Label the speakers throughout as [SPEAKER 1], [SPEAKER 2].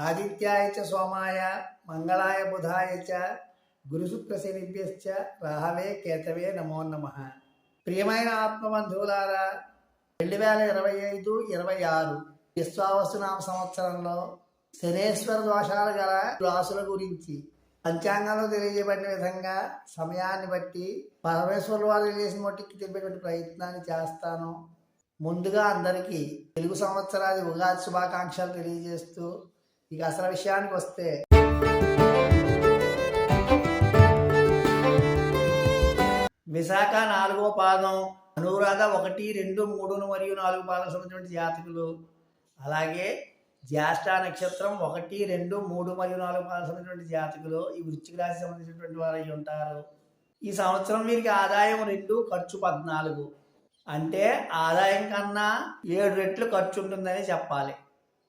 [SPEAKER 1] ఆదిత్యాయ చ సోమాయ మంగళాయ బుధాయ చ గురుశుక్రశనిభ్యశ్చ రాహవే కేతవే నమో నమ ప్రియమైన ఆత్మబంధువులారా రెండు వేల ఇరవై ఐదు ఇరవై ఆరు విశ్వావసునామ సంవత్సరంలో శనేశ్వర దోషాలు గల రాసుల గురించి పంచాంగంలో తెలియజేయబడిన విధంగా సమయాన్ని బట్టి పరమేశ్వరుల వారు చేసిన మట్టికి తెలిపేటువంటి ప్రయత్నాన్ని చేస్తాను. ముందుగా అందరికీ తెలుగు సంవత్సరాది ఉగాది శుభాకాంక్షలు తెలియజేస్తూ ఇక అసలు విషయానికి వస్తే విశాఖ నాలుగో పాదం అనురాధ ఒకటి రెండు మూడు మరియు నాలుగు పాదం సంబంధించిన జాతకులు. అలాగే జ్యేష్ఠ నక్షత్రం ఒకటి రెండు మూడు మరియు నాలుగు పాదం సంబంధించిన జాతకులు. ఈ వృశ్చిక రాశి సంబంధించినటువంటి వారు ఉంటారు. ఈ సంవత్సరం వీరికి ఆదాయం రెండు ఖర్చు పద్నాలుగు. అంటే ఆదాయం కన్నా ఏడు రెట్లు ఖర్చు ఉంటుందని చెప్పాలి.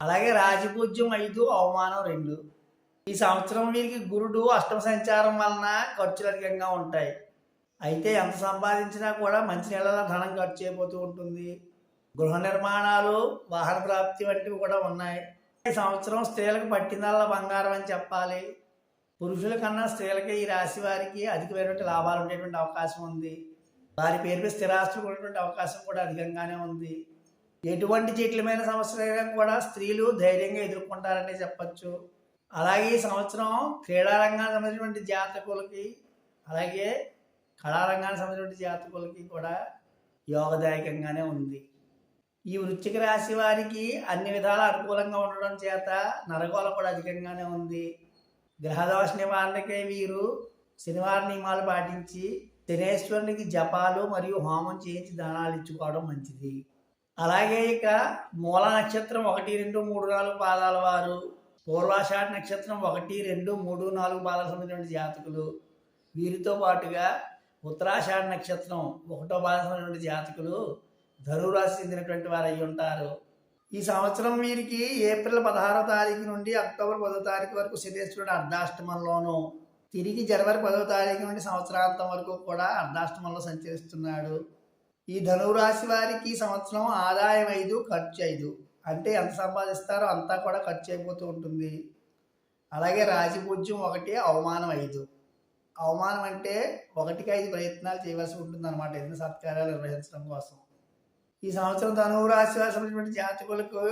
[SPEAKER 1] అలాగే రాజపూజ్యం ఐదు అవమానం రెండు. ఈ సంవత్సరం వీరికి గురుడు అష్టమ సంచారం వలన ఖర్చులు అధికంగా ఉంటాయి. అయితే ఎంత సంపాదించినా కూడా మంచి నెలల ధనం ఖర్చు అయిపోతూ ఉంటుంది. గృహ నిర్మాణాలు వాహన ప్రాప్తి వంటివి కూడా ఉన్నాయి. ఈ సంవత్సరం స్త్రీలకు పట్టినల్ల బంగారం అని చెప్పాలి. పురుషుల కన్నా స్త్రీలకి ఈ రాశి వారికి అధికమైనటువంటి లాభాలు ఉండేటువంటి అవకాశం ఉంది. వారి పేరుపై స్థిరాస్తులు ఉన్నటువంటి అవకాశం కూడా అధికంగానే ఉంది. ఎటువంటి జటిలమైన సమస్యలైనా కూడా స్త్రీలు ధైర్యంగా ఎదుర్కొంటారని చెప్పచ్చు. అలాగే ఈ సంవత్సరం క్రీడా రంగానికి సంబంధించినటువంటి జాతకులకి అలాగే కళారంగానికి సంబంధించినటువంటి జాతకులకి కూడా యోగదాయకంగానే ఉంది. ఈ వృశ్చిక రాశి వారికి అన్ని విధాల అనుకూలంగా ఉండడం చేత నరగోళ కూడా అధికంగానే ఉంది. గ్రహదోష నివారణకై వీరు శనివారం నియమాలు పాటించి శనేశ్వరునికి జపాలు మరియు హోమం చేయించి దానాలు ఇచ్చుకోవడం మంచిది. అలాగే ఇక మూల నక్షత్రం ఒకటి రెండు మూడు నాలుగు పాదాల వారు పూర్వాషాఢ నక్షత్రం ఒకటి రెండు మూడు నాలుగు పాదాల సంబంధించిన జాతకులు. వీరితో పాటుగా ఉత్తరాషాఢ నక్షత్రం ఒకటో పాదాల సంబంధించిన జాతకులు ధనురాశి చెందినటువంటి వారు అయి ఉంటారు. ఈ సంవత్సరం వీరికి ఏప్రిల్ పదహారో తారీఖు నుండి అక్టోబర్ పదో తారీఖు వరకు శనేశ్వరుడు అర్ధాష్టమంలోను తిరిగి జనవరి పదో తారీఖు నుండి సంవత్సరాంతం వరకు కూడా అర్ధాష్టమంలో సంచరిస్తున్నాడు. ఈ ధనురాశి వారికి సంవత్సరం ఆదాయం ఐదు ఖర్చు ఐదు. అంటే ఎంత సంపాదిస్తారో అంతా కూడా ఖర్చు అయిపోతూ ఉంటుంది. అలాగే రాజపూజ్యం ఒకటి అవమానం ఐదు. అవమానం అంటే ఒకటికి ఐదు ప్రయత్నాలు చేయవలసి ఉంటుంది అనమాట ఎన్ని సత్కారాలు నిర్వహించడం కోసం. ఈ సంవత్సరం ధనువు రాశి వారి సంబంధించిన జాతకులకు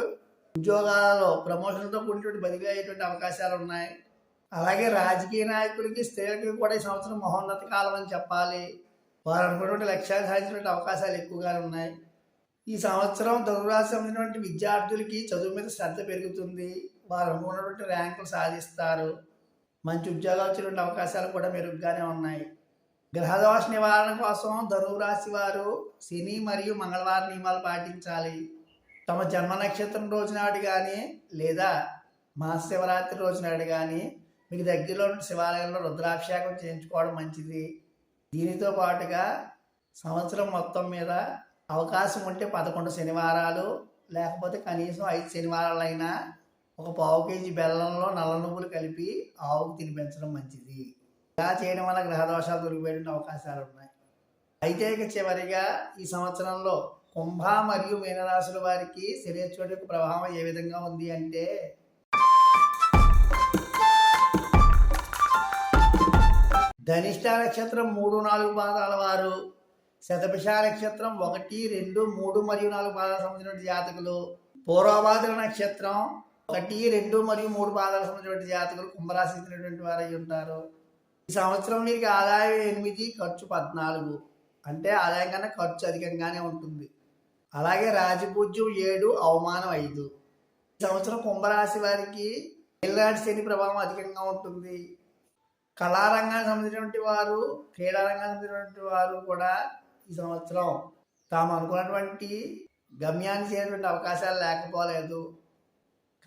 [SPEAKER 1] ఉద్యోగాలలో ప్రమోషన్తో కూడినటువంటి బదిలీ అయ్యేటువంటి అవకాశాలు ఉన్నాయి. అలాగే రాజకీయ నాయకులకి స్త్రీలకి కూడా ఈ సంవత్సరం మహోన్నత కాలం అని చెప్పాలి. వారు అనుకున్నటువంటి లక్ష్యాలు సాధించినటువంటి అవకాశాలు ఎక్కువగా ఉన్నాయి. ఈ సంవత్సరం ధనురాశి విద్యార్థులకి చదువు మీద శ్రద్ధ పెరుగుతుంది. వారు అనుకున్నటువంటి ర్యాంకులు సాధిస్తారు. మంచి ఉద్యోగాలు వచ్చేటువంటి అవకాశాలు కూడా మెరుగ్గానే ఉన్నాయి. గ్రహదోష నివారణ కోసం ధనురాశి వారు శని మరియు మంగళవారం నియమాలు పాటించాలి. తమ జన్మ నక్షత్రం రోజునాడు కానీ లేదా మహాశివరాత్రి రోజునాడు కానీ మీకు దగ్గరలో ఉన్న శివాలయంలో రుద్రాభిషేకం చేయించుకోవడం మంచిది. దీనితో పాటుగా సంవత్సరం మొత్తం మీద అవకాశం ఉంటే పదకొండు శనివారాలు లేకపోతే కనీసం ఐదు శనివారాలైనా ఒక పావు కేజీ బెల్లంలో నల్ల నువ్వులు కలిపి ఆవుకు తినిపించడం మంచిది. ఇలా చేయడం వల్ల గ్రహదోషాలు దొరికిపోయే అవకాశాలు ఉన్నాయి. అయితే ఇక చివరిగా ఈ సంవత్సరంలో కుంభ మరియు మీనరాశుల వారికి శరీర యొక్క ప్రభావం ఏ విధంగా ఉంది అంటే ధనిష్ట నక్షత్రం మూడు నాలుగు పాదాల వారు శతభిష నక్షత్రం ఒకటి రెండు మూడు మరియు నాలుగు పాదాల సంబంధించిన జాతకులు పూర్వభాద్ర నక్షత్రం ఒకటి రెండు మరియు మూడు పాదాల సంబంధించిన జాతకులు కుంభరాశి చెందినటువంటి వారు అయి ఉంటారు. ఈ సంవత్సరం మీకు ఆదాయం ఎనిమిది ఖర్చు పద్నాలుగు. అంటే ఆదాయం కన్నా ఖర్చు అధికంగానే ఉంటుంది. అలాగే రాజపూజ్యం ఏడు అవమానం ఐదు. ఈ సంవత్సరం కుంభరాశి వారికి ఏళ్ళనాటి శని ప్రభావం అధికంగా ఉంటుంది. కళారంగానికి సంబంధించినటువంటి వారు క్రీడారంగానికి సంబంధించినటువంటి వారు కూడా ఈ సంవత్సరం తాము అనుకున్నటువంటి గమ్యాన్ని చేరేటువంటి అవకాశాలు లేకపోలేదు.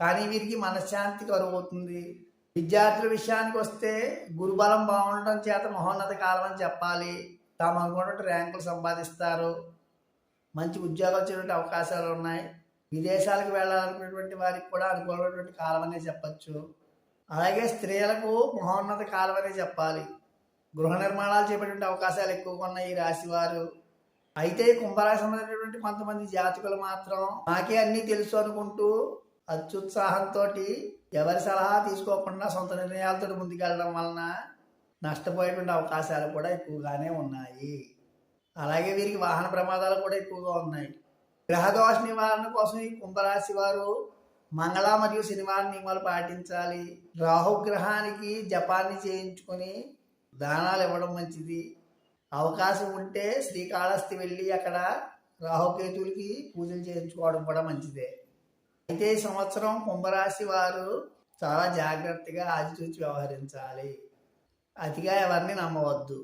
[SPEAKER 1] కానీ వీరికి మనశ్శాంతి కరువవుతుంది విద్యార్థుల విషయానికి వస్తే గురుబలం బాగుండటం చేత మహోన్నత కాలం అని చెప్పాలి. తాము అనుకున్నటువంటి ర్యాంకులు సంపాదిస్తారు. మంచి ఉద్యోగాలు వచ్చేటువంటి అవకాశాలు ఉన్నాయి. విదేశాలకు వెళ్ళాలనుకున్నటువంటి వారికి కూడా అనుకూలమైనటువంటి కాలం అనే చెప్పచ్చు. అలాగే స్త్రీలకు మహోన్నత కాలం అనే చెప్పాలి. గృహ నిర్మాణాలు చేపట్టే అవకాశాలు ఎక్కువగా ఉన్నాయి ఈ రాశి వారు. అయితే కుంభరాశి సంబంధించినటువంటి కొంతమంది జాతకులు మాత్రం నాకే అన్నీ తెలుసు అనుకుంటూ అత్యుత్సాహంతో ఎవరి సలహా తీసుకోకుండా సొంత నిర్ణయాలతో ముందుకెళ్ళడం వలన నష్టపోయేటువంటి అవకాశాలు కూడా ఎక్కువగానే ఉన్నాయి. అలాగే వీరికి వాహన ప్రమాదాలు కూడా ఎక్కువగా ఉన్నాయి. గ్రహదోష నివారణ కోసం ఈ కుంభరాశి వారు మంగళ మరియు శనివారం నియమాలు పాటించాలి. రాహు గ్రహానికి జపాన్ని చేయించుకొని దానాలు ఇవ్వడం మంచిది. అవకాశం ఉంటే శ్రీకాళహస్తి వెళ్ళి అక్కడ రాహుకేతులకి పూజలు చేయించుకోవడం కూడా మంచిదే. అయితే ఈ సంవత్సరం కుంభరాశి వారు చాలా జాగ్రత్తగా ఆచితూచి వ్యవహరించాలి. అతిగా ఎవరిని నమ్మవద్దు.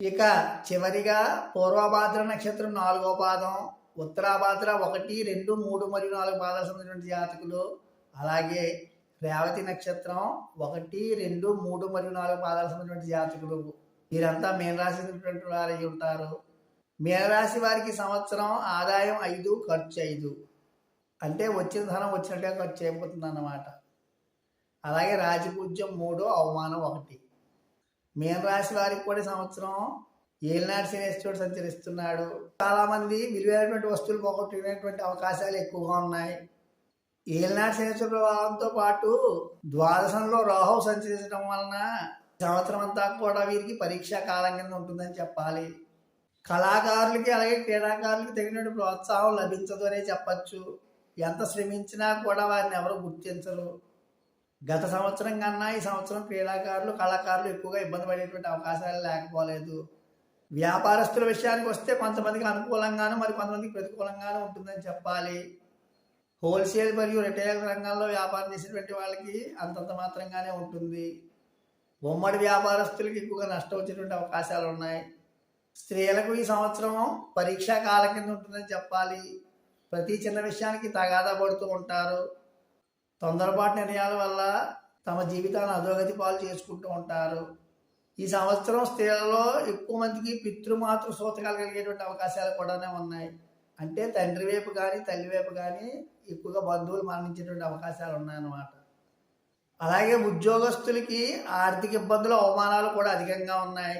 [SPEAKER 1] ఇక చివరిగా పూర్వభాద్ర నక్షత్రం నాలుగో పాదం. ఉత్తరాభాద్ర ఒకటి రెండు మూడు మరియు నాలుగు పాదాలు సంబంధించిన జాతకులు. అలాగే రేవతి నక్షత్రం ఒకటి రెండు మూడు మరియు నాలుగు పాదాలు సంబంధించిన జాతకులు. వీరంతా మీనరాశి చెందినటువంటి వారై ఉంటారు. మీనరాశి వారికి సంవత్సరం ఆదాయం ఐదు ఖర్చు ఐదు. అంటే వచ్చిన ధనం వచ్చినట్టుగా ఖర్చు అయిపోతుంది అన్నమాట అలాగే రాజపూజ్యం మూడు అవమానం ఒకటి. మీనరాశి వారికి కూడా సంవత్సరం ఏలినాటి శనేశ్వరుడు సంచరిస్తున్నాడు. చాలా మంది విలువైనటువంటి వస్తువులు పోగొట్టుకునేటువంటి అవకాశాలు ఎక్కువగా ఉన్నాయి. ఏలినాడు శనేశ్వర ప్రభావంతో పాటు ద్వాదశంలో రాహు సంచరించడం వలన సంవత్సరం అంతా కూడా వీరికి పరీక్షా కాలం కింద ఉంటుందని చెప్పాలి. కళాకారులకి అలాగే క్రీడాకారులకి తగినటువంటి ప్రోత్సాహం లభించదు అనే చెప్పచ్చు. ఎంత శ్రమించినా కూడా వారిని ఎవరు గుర్తించరు. గత సంవత్సరం కన్నా ఈ సంవత్సరం క్రీడాకారులు కళాకారులు ఎక్కువగా ఇబ్బంది పడేటువంటి అవకాశాలు లేకపోలేదు. వ్యాపారస్తుల విషయానికి వస్తే కొంతమందికి అనుకూలంగాను మరి కొంతమందికి ప్రతికూలంగాను ఉంటుందని చెప్పాలి. హోల్సేల్ మరియు రిటైల్ రంగాల్లో వ్యాపారం చేసినటువంటి వాళ్ళకి అంతంత మాత్రంగానే ఉంటుంది. ఉమ్మడి వ్యాపారస్తులకి ఎక్కువగా నష్టం వచ్చేటువంటి అవకాశాలు ఉన్నాయి. స్త్రీలకు ఈ సంవత్సరం పరీక్షా కాలం కింద ఉంటుందని చెప్పాలి. ప్రతి చిన్న విషయానికి తగాదా పడుతూ ఉంటారు. తొందరపాటు నిర్ణయాల వల్ల తమ జీవితాన్ని అధోగతి పాలు చేసుకుంటూ ఉంటారు. ఈ సంవత్సరం స్త్రీలలో ఎక్కువ మందికి పితృమాతృ సూతకాలు కలిగేటువంటి అవకాశాలు కూడానే ఉన్నాయి. అంటే తండ్రి వైపు కానీ తల్లి వైపు కానీ ఎక్కువగా బంధువులు మరణించేటువంటి అవకాశాలు ఉన్నాయన్నమాట. అలాగే ఉద్యోగస్తులకి ఆర్థిక ఇబ్బందులు అవమానాలు కూడా అధికంగా ఉన్నాయి.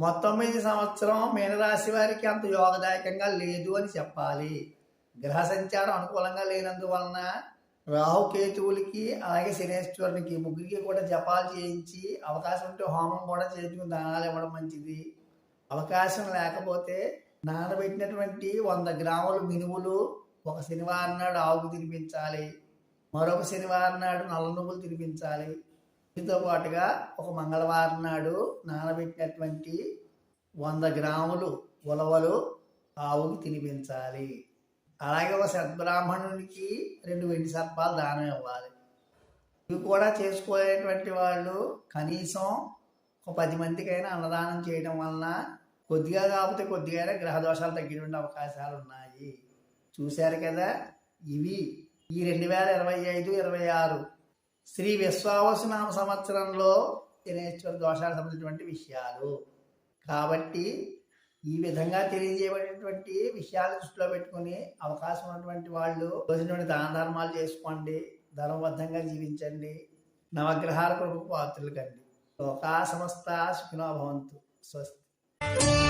[SPEAKER 1] మొత్తం మీద ఈ సంవత్సరం మీనరాశి వారికి అంత యోగదాయకంగా లేదు అని చెప్పాలి. గ్రహ సంచారం అనుకూలంగా లేనందువలన రాహుకేతువులకి అలాగే శనేశ్వరునికి ముగ్గురికి కూడా జపాలు చేయించి అవకాశం ఉంటే హోమం కూడా చేయించుకుని దానాలు ఇవ్వడం మంచిది. అవకాశం లేకపోతే నానబెట్టినటువంటి వంద గ్రాములు మినువులు ఒక శనివారం నాడు ఆవుకు తినిపించాలి. మరొక శనివారం నాడు నల్ల నువ్వులు తినిపించాలి. దీంతో పాటుగా ఒక మంగళవారం నాడు నానబెట్టినటువంటి వంద గ్రాములు ఉలవలు ఆవుకి తినిపించాలి. అలాగే ఒక సద్బ్రాహ్మణునికి రెండు వెండి సర్పాలు దానం ఇవ్వాలి. ఇవి కూడా చేసుకోలేటువంటి వాళ్ళు కనీసం ఒక పది మందికైనా అన్నదానం చేయడం వలన కొద్దిగా కాకపోతే కొద్దిగా గ్రహ దోషాలు అవకాశాలు ఉన్నాయి. చూశారు కదా? ఇవి ఈ రెండు వేల ఇరవై ఐదు ఇరవై ఆరు శ్రీ విశ్వావసునామ సంవత్సరంలో శనేశ్వర దోషాలకు సంబంధించినటువంటి విషయాలు. కాబట్టి ఈ విధంగా తెలియజేయబడేటువంటి విషయాలు దృష్టిలో పెట్టుకుని అవకాశం ఉన్నటువంటి వాళ్ళు రోజునటువంటి దాన ధర్మాలు చేసుకోండి ధర్మబద్ధంగా జీవించండి నవగ్రహాల కొరకు పాత్రలు కండి. లోకా సమస్త సుఖినో భవంతు. స్వస్తి.